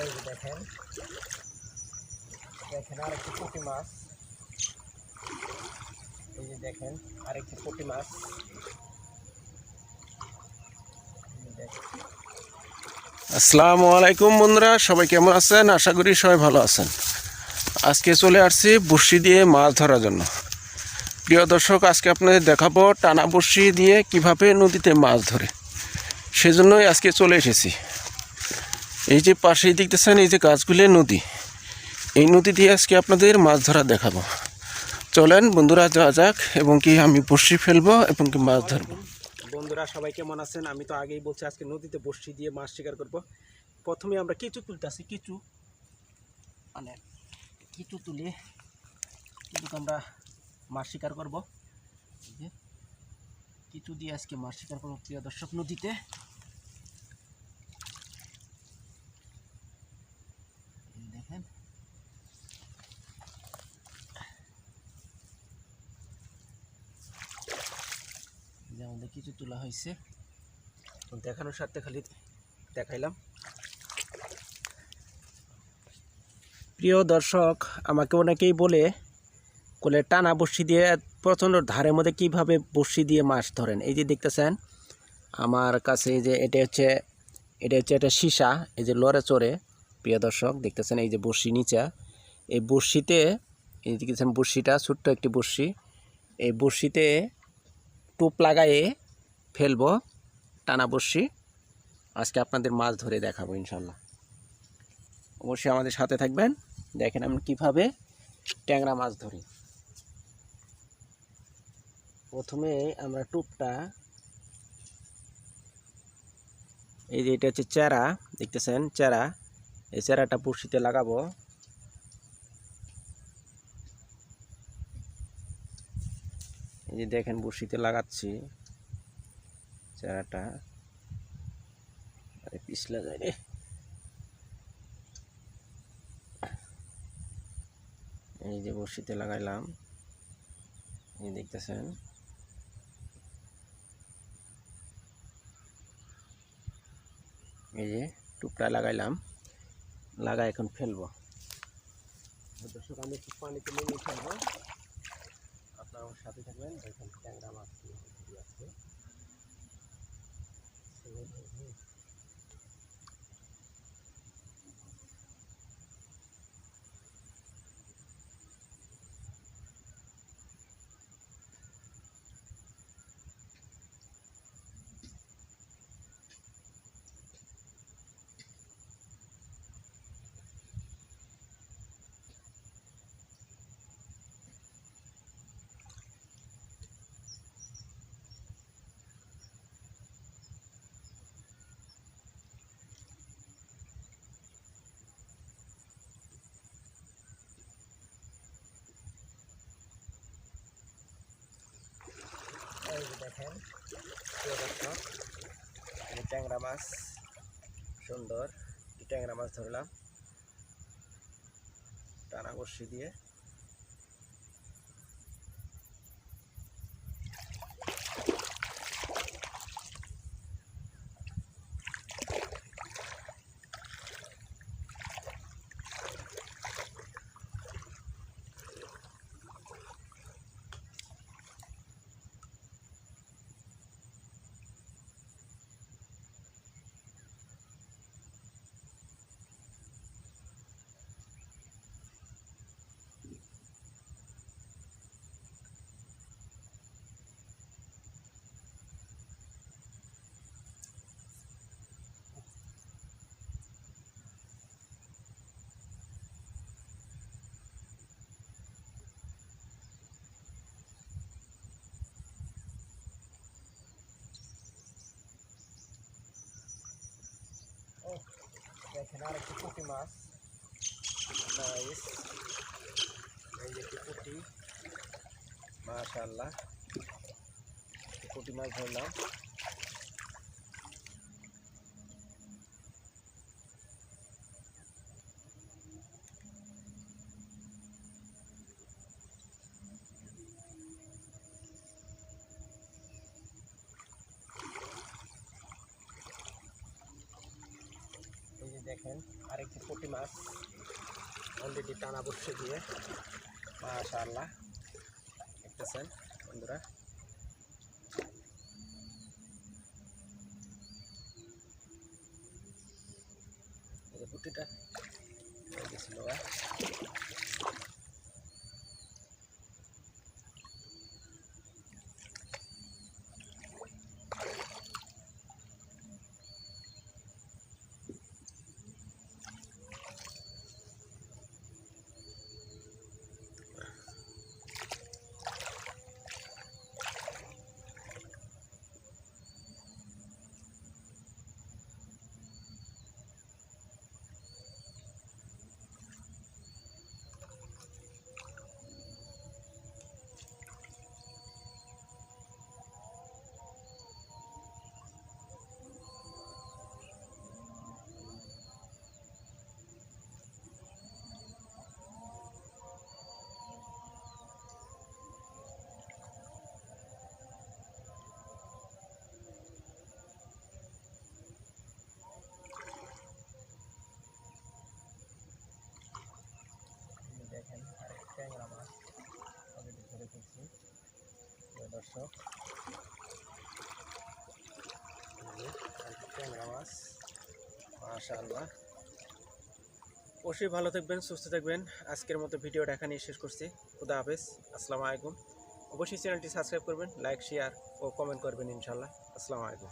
এই দেখেন। দেখেন আরেকটি মাছ। এই যে দেখেন, আরেকটি মাছ। আসসালামু আলাইকুম বন্ধুরা, সবাই কেমন আছেন? আশা করি সবাই ভালো আছেন। আজকে চলে আসছি বড়শি দিয়ে মাছ ধরার জন্য। প্রিয় দর্শক, আজকে আপনাদের দেখাবো টানা বড়শি দিয়ে কীভাবে নদীতে মাছ ধরে। সেজন্যই আজকে চলে এসেছি। এই যে পাশেই দেখতেছেন, এই যে গাছগুলি নদী। এই নদী দিয়ে আজকে আপনাদের মাছ ধরা দেখাবো। চলেন, বন্ধুরা, যাওয়া যাক এবং কি আমি বড়শি ফেলব এবং কি মাছ ধরবো। বন্ধুরা, সবাই কেমন আছেন? আমি তো আগেই বলছি আজকে নদীতে বড়শি দিয়ে মাছ শিকার করব। প্রথমে আমরা কিছু তুলতেছি কিছু মানে কিছু তুলে কিন্তু আমরা মাছ শিকার করব। কিছু দিয়ে আজকে মাছ শিকার করব, প্রিয় দর্শক, নদীতে এই দেখেন এই যে আমাদের কিছু তোলা হয়েছে। দেখানোর সাথে খালি দেখাইলাম। প্রিয় দর্শক, আমাকে অনেকেই বলে, কোলে টানা বড়শি দিয়ে, প্রচণ্ড ধারের মধ্যে কীভাবে বড়শি দিয়ে মাছ ধরেন? এই যে দেখতেছেন, আমার কাছে এই যে এটা হচ্ছে এটা হচ্ছে একটা সীসা, এই যে লড়ে চড়ে। প্রিয় দর্শক, দেখতেছেন এই যে বড়শি নিচা। এই বড়শিতে, এই দেখতেছেন বড়শিটা, ছোট্ট একটি বড়শি। এই বড়শিতে টোপ লাগায়ে ফেলব, টানা বড়শি। আজকে আপনাদের মাছ ধরে দেখাবো ইনশাল্লাহ। অবশ্যই আমাদের সাথে থাকবেন। দেখেন আমি কীভাবে ট্যাংরা মাছ ধরি। প্রথমে আমরা টোপটা, এই যে এটা হচ্ছে চারা, দেখতেছেন? চারা। এই চারাটা বড়শিতে লাগাবো। এই যে দেখেন বড়শিতে লাগাচ্ছি চারাটা। আরে পিছলা যায় রে। এই যে বড়শিতে লাগাইলাম। এই দেখতেছেন। এই যে টুকটা লাগাইলাম। লাগাই এখন ফেলব। দর্শক, আমি একটু পানিতে ফেলব। আমার সাথে থাকবেন। দেখেন ট্যাংরা মাছ আছে দেখেন ট্যাংরা মাছ সুন্দর। ট্যাংরা মাছ ধরলাম। টানা বর্ষি দিয়ে দেখেন আর একটি পুঁটি মাছ রাইস এই একটি পুঁটি মাশাল্লাহ পুঁটি মাছ ধরলাম এই যে দেখেন আরেকটি পুঁটি মাছ অলরেডি টানা বসে দিয়ে মাশাআল্লাহ দেখতেছেন বন্ধুরা? পুঁটিটা হয়ে দর্শক। মাশাআল্লাহ। অবশ্যই ভালো থাকবেন, সুস্থ থাকবেন। আজকের মতো ভিডিওটা এখানেই শেষ করছি। খুদা হাফেজ, আসসালাম আলাইকুম। অবশ্যই চ্যানেলটি সাবস্ক্রাইব করবেন, লাইক, শেয়ার ও কমেন্ট করবেন ইনশাল্লাহ আসসালামু আলাইকুম।